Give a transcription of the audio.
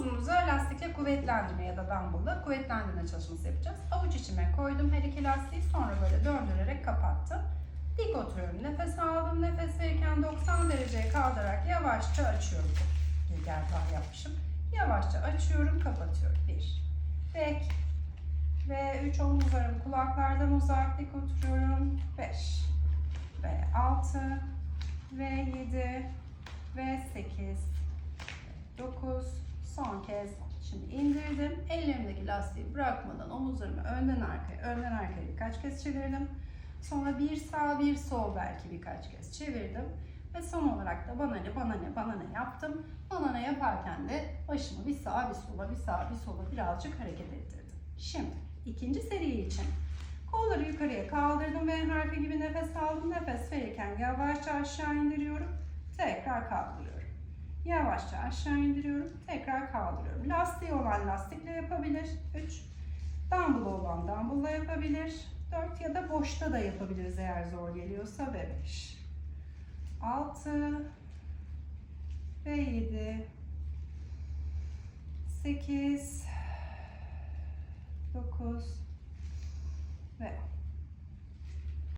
Omuzumuzu lastikle kuvvetlendirme ya da dumbbell'la kuvvetlendirme çalışması yapacağız. Avuç içime koydum her iki lastiği sonra böyle döndürerek kapattım. Dik oturuyorum. Nefes aldım. Nefes verirken 90 dereceye kaldırarak yavaşça açıyorum. Gergah yapmışım. Yavaşça açıyorum, kapatıyorum. 1. Bek. Ve 3 omuzlarım kulaklardan uzak dik oturuyorum. 5. Ve 6. Ve 7. Ve 8. 9. Son kez şimdi indirdim. Ellerimdeki lastiği bırakmadan omuzlarımı önden arkaya, önden arkaya birkaç kez çevirdim. Sonra bir sağ bir sol belki birkaç kez çevirdim. Ve son olarak da bana ne bana ne bana ne yaptım. Bana ne yaparken de başımı bir sağa bir sola bir sağa bir sola birazcık hareket ettirdim. Şimdi ikinci seri için kolları yukarıya kaldırdım ve harfi gibi nefes aldım. Nefes verirken yavaşça aşağı indiriyorum. Tekrar kaldırıyorum. Yavaşça aşağı indiriyorum. Tekrar kaldırıyorum. Lastiği olan lastikle yapabilir. 3. Dumbbell olan dumbbell'la yapabilir. 4 ya da boşta da yapabiliriz eğer zor geliyorsa ve 5. 6 ve 7 8 9 ve 10.